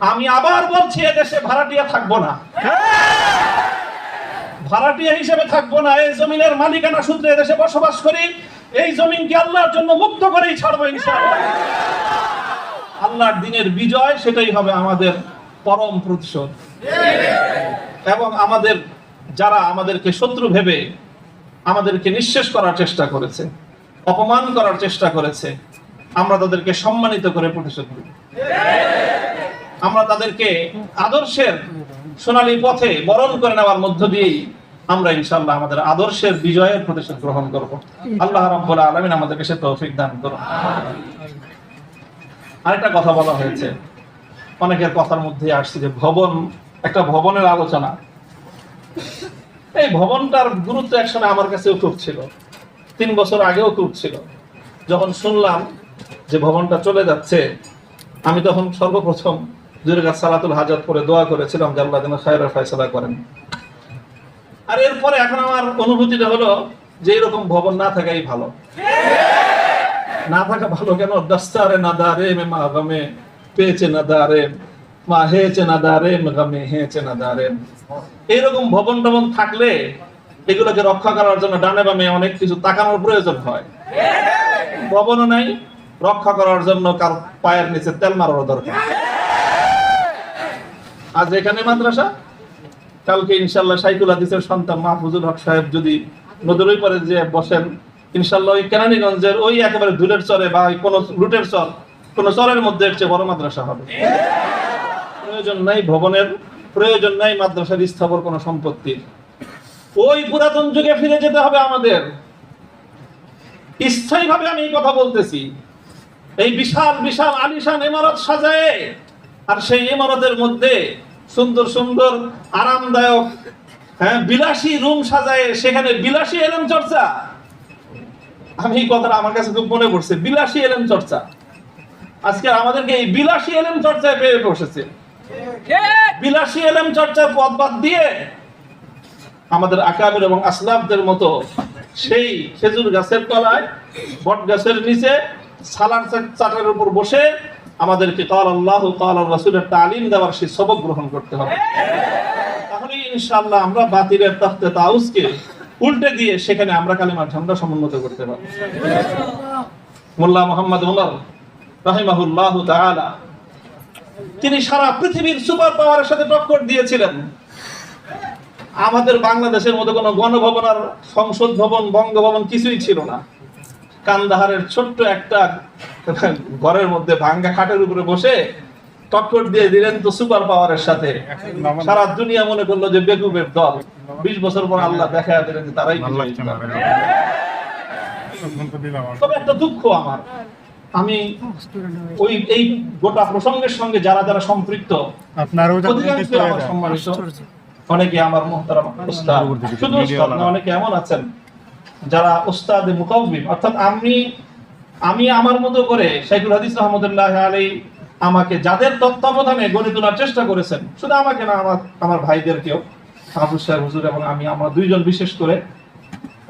আমি আবার বলছি এদেশে ভাড়াটিয়া থাকব না। ভাড়াটিয়া হিসেবে থাকব না, এই জমিনের মালিকানা সূত্রে এদেশে বসবাস করি। এই জমিনকে আল্লাহর জন্য মুক্ত করেই ছাড়বো আল্লাহর দিনের বিজয়, সেটাই হবে আমাদের পরম প্রতিশোধ। এবং আমাদের যারা আমাদেরকে শত্রু ভেবে আমাদেরকে নিঃশেষ করার চেষ্টা করেছে, অপমান করার চেষ্টা করেছে, আমরা তাদেরকে সম্মানিত করে প্রতিশোধ দেব আমরা তাদেরকে আদর্শের সোনালী পথে বরণ করে নেওয়ার মধ্য দিয়েই আমরা ইনশাল্লাহ আমাদের আদর্শের বিজয়ের প্রতিশোধ গ্রহণ করব। আল্লাহ রাব্বুল আলামিন আমাদেরকে সে তৌফিক দান করুন। আরেকটা কথা বলা হয়েছে। অনেকের কথার মধ্যে আসছে যে ভবন, একটা ভবনের আলোচনা। এই ভবনটার গুরুত্ব একসময় আমার কাছেও খুব ছিল। তিন বছর আগেও খুব ছিল। যখন শুনলাম যে ভবনটা চলে যাচ্ছে, আমি তখন সর্বপ্রথম দুই সালাতুল দোয়া করেছিলাম যে আল্লাহ যেন ফয়সালা করেন। আর এরপরে এখন আমার অনুভূতিটা হলো যে এরকম ভবন না থাকাই ভালো। না থাকা ভালো কেন? দস্তারে না দারে মে মা গমে, পেয়েছে না দারে মা হেছে না দারে গমে হেছে না দারে ভবন টবন থাকলে এগুলোকে রক্ষা করার জন্য ডানে বামে অনেক কিছু তাকানোর প্রয়োজন হয়। ভবনও নাই, রক্ষা করার জন্য কার পায়ের নিচে তেল মারারও দরকার। আজ এখানে মাদ্রাসা? কালকে ইনশাল্লাহ সাইকুল হাদিসের সন্তান মাহফুজুল হক সাহেব যদি নদীর ওই পারে যে বসেন, ইনশাল্লাহ ওই কেরানীগঞ্জের ওই একেবারে ধুলের চরে বা কোনো লুটের চর, কোনো চরের মধ্যে এর চেয়ে বড় মাদ্রাসা হবে। প্রয়োজন নাই ভবনের, প্রয়োজন নাই মাদ্রাসার স্থাপন কোনো সম্পত্তির। ওই পুরাতন যুগে ফিরে যেতে হবে আমাদের। স্থায়ীভাবে আমি এই কথা বলতেছি। এই বিশাল বিশাল আলিশান ইমারত সাজায়ে আর সেই ইমারতের মধ্যে সুন্দর সুন্দর, আরামদায়ক হ্যাঁ বিলাসী রুম সাজায়, সেখানে বিলাসী এলেম চর্চা। আমি এই কথাটা আমার কাছে খুব মনে পড়ছে, বিলাসী এলেম চর্চা। আজকে আমাদেরকে এই বিলাসী এলেম চর্চায় পেয়ে বসেছে। বিলাসী এলেম চর্চার পথ বাদ দিয়ে আমাদের আকাবির এবং আসলাফদের মতো সেই খেজুর গাছের তলায়, বট গাছের নিচে সালার চাটার উপর বসে আমাদেরকে কাল আল্লাহ, কাল রাসুলের তালিম দেওয়ার সেই সবক গ্রহণ করতে হবে। তাহলে ইনশাআল্লাহ আমরা বাতিলের তখতে তাউসকে উল্টে দিয়ে সেখানে আমরা কালিমার ঝান্ডা সমুন্নত করতে পারব। মোল্লা মোহাম্মদ উমর রাহিমাহুল্লাহ তাআলা, তিনি সারা পৃথিবীর সুপার পাওয়ারের সাথে টক্কর দিয়েছিলেন। আমাদের বাংলাদেশের মধ্যে কোনো গণভবন আর সংসদ ভবন, বঙ্গভবন কিছুই ছিল না। কান্দাহারের ছোট্ট একটা ঘরের মধ্যে ভাঙ্গা খাটের উপরে বসে টক্কর দিয়ে দিলেন তো সুপার পাওয়ারের সাথে। সারা দুনিয়া মনে করল যে বেকুবের দল। বিশ বছর পর আল্লাহ দেখা দিলেন যে তারাই তবে একটা দুঃখ আমার। আমি ওই এই গোটা প্রসঙ্গের সঙ্গে যারা যারা সম্পৃক্ত আপনারও সম্মানিত। অনেকে আমার উস্তাদ শুধু অনেকে এমন আছেন যারা উস্তাদে মুকাউবিম অর্থাৎ আমি আমি আমার মতো করে শাইখুল হাদিস রহমতুল্লাহ আলী আমাকে যাদের তত্ত্বাবধানে গড়ে তোলার চেষ্টা করেছেন, শুধু আমাকে না, আমার আমার ভাইদেরকেও হাফুজ সাহেব, হুজুর এবং আমি, আমরা দুইজন বিশেষ করে।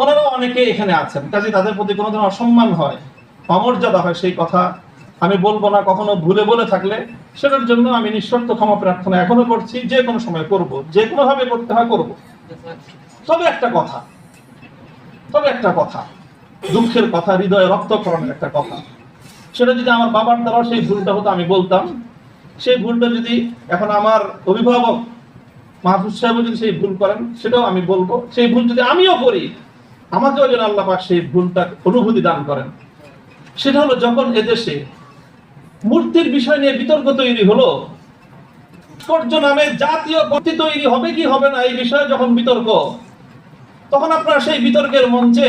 ওনারাও অনেকে এখানে আছেন কাজে তাদের প্রতি কোনো ধরনের অসম্মান হয়, অমর্যাদা হয় সেই কথা আমি বলব না, কখনো ভুলে বলে থাকলে। সেটার জন্য আমি নিঃশর্ত ক্ষমা প্রার্থনা এখনও করছি, যে কোনো সময় করব, যে কোনোভাবে করতে হয় করব। তবে একটা কথা, তবে একটা কথা দুঃখের কথা, হৃদয়ে রক্তকরণের একটা কথা। সেটা যদি আমার বাবার দ্বারা সেই ভুলটা হতো, আমি বলতাম। সেই ভুলটা যদি এখন আমার অভিভাবক মাহফুজ সাহেবও যদি সেই ভুল করেন, সেটাও আমি বলব। সেই ভুল যদি আমিও করি, আমাকেও যেন আল্লাহ পাক সেই ভুলটা অনুভূতি দান করেন। সেটা হলো যখন এদেশে মূর্তির বিষয় নিয়ে বিতর্ক তৈরি হলো ভাস্কর্য নামে জাতীয় গতি তৈরি হবে কি হবে না, এই বিষয়ে যখন বিতর্ক, তখন আপনারা সেই বিতর্কের মঞ্চে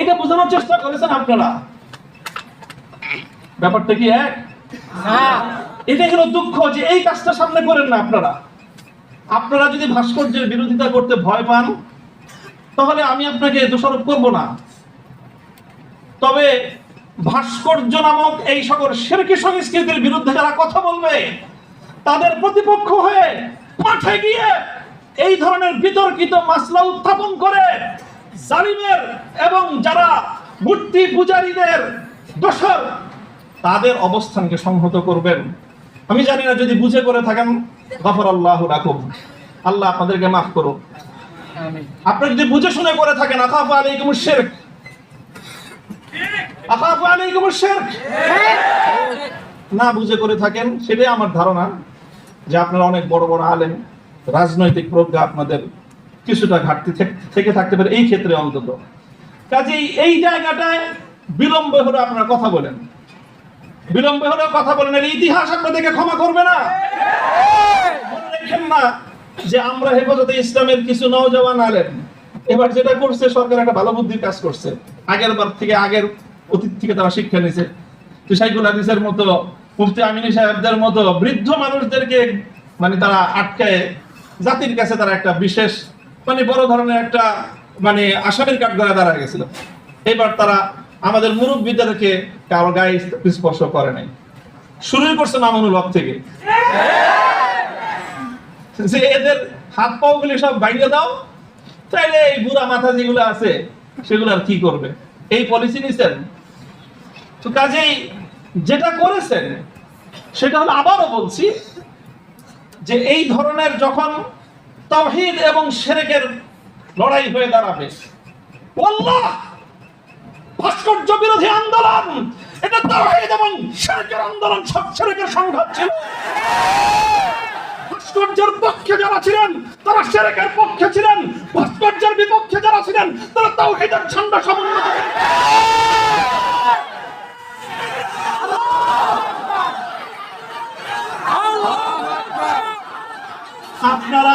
এটা বোঝানোর চেষ্টা করেছেন আপনারা। ব্যাপারটা কি এক? এটা হলো দুঃখ যে এই কাজটা সামনে করেন না আপনারা। আপনারা যদি ভাস্কর্যের বিরোধিতা করতে ভয় পান তাহলে আমি আপনাকে দোষারোপ করব না। তবে ভাস্কর্য নামক এই সকল সেরকি সংস্কৃতির বিরুদ্ধে যারা কথা বলবে তাদের প্রতিপক্ষ হয়ে মাঠে গিয়ে এই ধরনের বিতর্কিত মাসলা উত্থাপন করে জালিমের এবং যারা মূর্তি পূজারীদের দোষর, তাদের অবস্থানকে সংহত করবেন। আমি জানি না যদি বুঝে করে থাকেন গফর আল্লাহ রাখুন আল্লাহ আপনাদেরকে মাফ করুন আপনি যদি বুঝে শুনে করে থাকেন আকাফ আলাইকুম শিরক আকাফ আলাইকুম শেখ না বুঝে করে থাকেন, সেটাই আমার ধারণা যে আপনারা অনেক বড় বড় আলেন রাজনৈতিক প্রজ্ঞা আপনাদের কিছুটা ঘাটতি থেক- থেকে থাকতে পারে এই ক্ষেত্রে অন্তত। কাজেই এই জায়গাটায় বিলম্ব হলে আপনারা কথা বলেন। বিলম্ব হলে কথা বলেন ইতিহাস আপনাদেরকে ক্ষমা করবে না। না যে আমরা হেফাজতে ইসলামের কিছু নওজওয়ান আলেন এবার যেটা করছে, সরকার একটা ভালো বুদ্ধির কাজ করছে। আগের বার থেকে আগের অতীত থেকে তারা শিক্ষা নিছে তো সাইকুল হাদিসের মতো, মুফতি আমিনী সাহেবদের মতো বৃদ্ধ মানুষদেরকে মানে তারা আটকায়। জাতির কাছে তারা একটা বিশেষ মানে বড় ধরনের একটা মানে আসামির কাঠ গড়ে দাঁড়া গেছিল। এবার তারা আমাদের মুরব্বীদেরকে কারও গায়ে স্পর্শ করে নাই। শুরুই করছে মামুনুল হক থেকে। যে এদের হাত পাও গুলি সব ভাঙিয়ে দাও, তাইলে এই বুড়া মাথা যেগুলো আছে, সেগুলো আর কি করবে? এই পলিসি নিছেন? তো কাজেই যেটা করেছেন, সেটা হলো আবারও বলছি যে এই ধরনের যখন তাওহীদ এবং শিরকের লড়াই হয়ে দাঁড়াবে। ভাস্কর্য বিরোধী আন্দোলন! এটা তাওহীদ এবং শিরকের আন্দোলন, সব শিরকের সংঘাত ছিল। ভাস্কর্যের পক্ষে যারা ছিলেন, তারা শেরেকের পক্ষে ছিলেন। ভাস্কর্যের বিপক্ষে যারা ছিলেন, তারা তাওহীদের ঝান্ডা সমুন্নত করে। আপনারা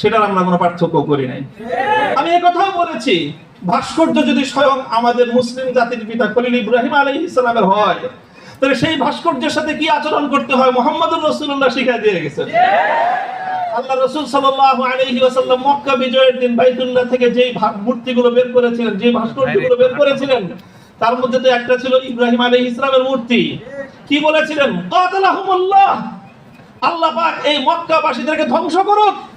সেটার আমরা কোনো পার্থক্য করি নাই। আমি কথাও বলেছি, ভাস্কর্য যদি স্বয়ং আমাদের মুসলিম জাতির পিতা খলিল ইব্রাহিম আলী ইসলামের হয়, তাহলে সেই ভাস্কর্যের সাথে কি আচরণ করতে হয়? মোহাম্মদ রসুল্লাহ শিখাই দিয়ে গেছেন। আল্লাহ রসুল সাল্লাল্লাহু আলাইহি ওয়াসাল্লাম মক্কা বিজয়ের দিন বাইতুল্লাহ থেকে যেই মূর্তিগুলো বের করেছিলেন, যে ভাস্কর্যগুলো বের করেছিলেন, তার মধ্যে তো একটা ছিল ইব্রাহিম আলাইহিস ইসলামের মূর্তি। কি বলেছিলেন? আল্লাহ পাক এই মক্কাবাসীদেরকে ধ্বংস করুক!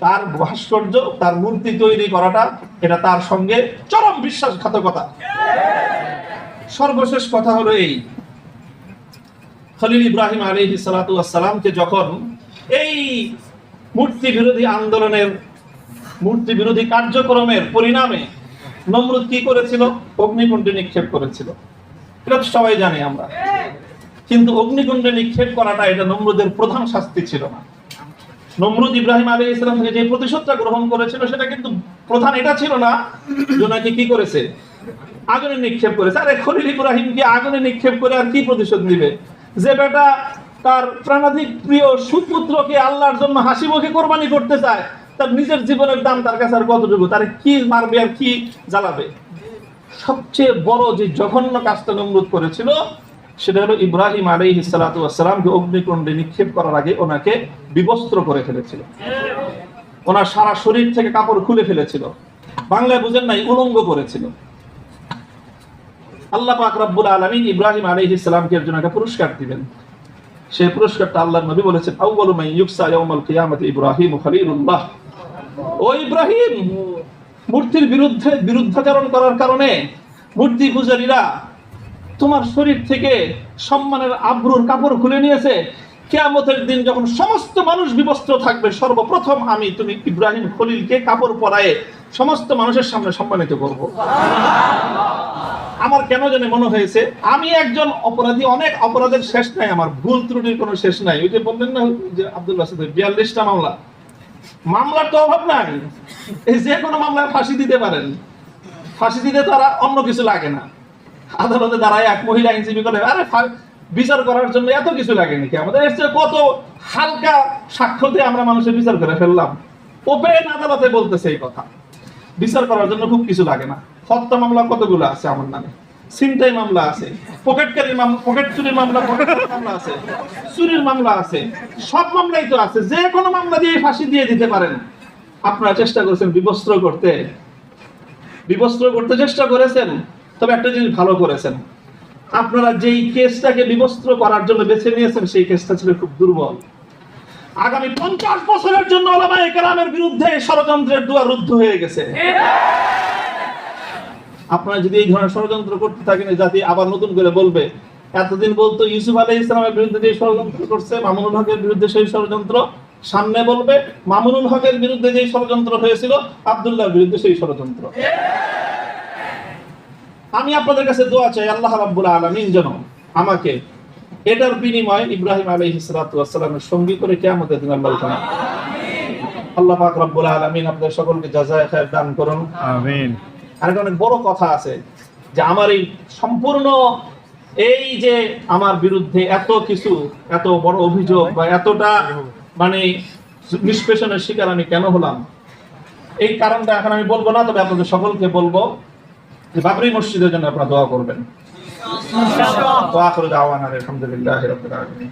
তার ভাস্কর্য, তার মূর্তি তৈরি করাটা এটা তার সঙ্গে চরম বিশ্বাসঘাতকতা। সর্বশেষ কথা হলো এই। খলিল ইব্রাহিম আলহি সালাতামকে যখন এই মূর্তি বিরোধী আন্দোলনের মূর্তি বিরোধী কার্যক্রমের পরিণামে নমরুদ কি করেছিল? অগ্নিকুণ্ডে নিক্ষেপ করেছিল। এটা সবাই জানি আমরা। কিন্তু অগ্নিকুণ্ডে নিক্ষেপ করাটা এটা নমরুদের প্রধান শাস্তি ছিল না। নমরুদ ইব্রাহিম আলী ইসলাম থেকে যে প্রতিশোধটা গ্রহণ করেছিল, সেটা কিন্তু প্রধান এটা ছিল না যে কি করেছে? আগুনে নিক্ষেপ করেছে। আরে খলিল ইব্রাহিমকে আগুনে নিক্ষেপ করে আর কি প্রতিশোধ নিবে? যে বেটা তার প্রাণাধিক প্রিয় সুপুত্রকে আল্লাহর জন্য হাসি মুখে কোরবানি করতে চায়, তার নিজের জীবনের দাম তার কাছে আর কতটুকু? তার কি মারবে আর কি জ্বালাবে? সবচেয়ে বড় যে জঘন্য কাজটা নমরুদ করেছিল সেটা হলো ইব্রাহিম আলাইহিস সালাতু ওয়াসসালামকে অগ্নিকুণ্ডে নিক্ষেপ করার আগে ওনাকে বিবস্ত্র করে ফেলেছিল। ওনার সারা শরীর থেকে কাপড় খুলে ফেলেছিল। বাংলায় বুঝেন নাই, উলঙ্গ করেছিল। আল্লাহ আলামিন ইব্রাহিম আলাইহিস সালামকে এর জন্য একটা পুরস্কার দিবেন। সেই পুরস্কারটা আল্লাহর নবী বলেছেন আউয়ালু মান ইউকসা ইয়াউমাল কিয়ামাতি ইব্রাহিম খলিলুল্লাহ। ও ইব্রাহিম, মূর্তির বিরুদ্ধে বিরুদ্ধাচরণ করার কারণে মূর্তি পূজারীরা তোমার শরীর থেকে সম্মানের আব্রুর কাপড় খুলে নিয়েছে। কেয়ামতের দিন যখন সমস্ত মানুষ বিবস্ত্র থাকবে, সর্বপ্রথম আমি তুমি ইব্রাহিম খলিলকে কাপড় পরায়ে সমস্ত মানুষের সামনে সম্মানিত করব। আমার কেন জানে মনে হয়েছে, আমি একজন অপরাধী, অনেক অপরাধের শেষ নাই, আমার ভুল ত্রুটির কোনো শেষ নাই। ওই যে বললেন না যে আব্দুল বাসিদ বিয়াল্লিশটা মামলা। মামলার তো অভাব নাই। এই যে কোনো মামলায় ফাঁসি দিতে পারেন। ফাঁসি দিতে তারা অন্য কিছু লাগে না। আদালতে দাঁড়ায় এক মহিলা আইনজীবী করে আরে বিচার করার জন্য এত কিছু লাগে নাকি আমাদের চেয়ে কত হালকা সাক্ষ্যতে আমরা মানুষের বিচার করে ফেললাম? ওপেন আদালতে বলতেছে এই কথা। বিচার করার জন্য খুব কিছু লাগে না। হত্যা মামলা কতগুলো আছে আমার নামে? ছিনতাই মামলা আছে পকেটকারীর মামলা পকেট চুরির মামলা মামলা আছে, চুরির মামলা আছে, সব মামলাই তো আছে, যে কোনো মামলা দিয়ে ফাঁসি দিয়ে দিতে পারেন। আপনারা চেষ্টা করেছেন বিবস্ত্র করতে। বিবস্ত্র করতে চেষ্টা করেছেন। তবে একটা জিনিস ভালো করেছেন। আপনারা যেই কেসটাকে বিবস্ত্র করার জন্য বেছে নিয়েছেন, সেই কেসটা ছিল খুব দুর্বল। আগামী পঞ্চাশ বছরের জন্য ওলামা একরামের বিরুদ্ধে ষড়যন্ত্রের দুয়ার রুদ্ধ হয়ে গেছে। আপনারা যদি এই ধরনের ষড়যন্ত্র করতে থাকেন জাতি আবার নতুন করে বলবে, এতদিন বলতো ইউসুফ আলী ইসলামের বিরুদ্ধে যে ষড়যন্ত্র করছে, মামুনুল হকের বিরুদ্ধে সেই ষড়যন্ত্র, সামনে বলবে, মামুনুল হকের বিরুদ্ধে যে ষড়যন্ত্র হয়েছিল, আব্দুল্লাহর বিরুদ্ধে সেই ষড়যন্ত্র। আমি আপনাদের কাছে দোয়া চাই আল্লাহ রাব্বুল আলামিন যেন আমাকে এটার বিনিময়ে ইব্রাহিম আলাইহিস সালাতু ওয়াস সালামের সঙ্গী করে কিয়ামতের দিন আল্লাহ তাআলা আল্লাহ পাক রব্বুল আলামিন আপনাদের সকলকে জাযায়ে খায়ের দান করুন। আমিন। আরেকটা অনেক বড় কথা আছে যে আমার এই সম্পূর্ণ এই যে আমার বিরুদ্ধে এত কিছু এত বড় অভিযোগ বা এতটা মানে নিষ্পেষণের শিকার আমি কেন হলাম? এই কারণটা এখন আমি বলব না তবে আপনাদের সকলকে বলব যে বাবরি মসজিদের জন্য আপনারা দোয়া করবেন। তো আখরু দাওয়ানা আলহামদুলিল্লাহ আলামিন।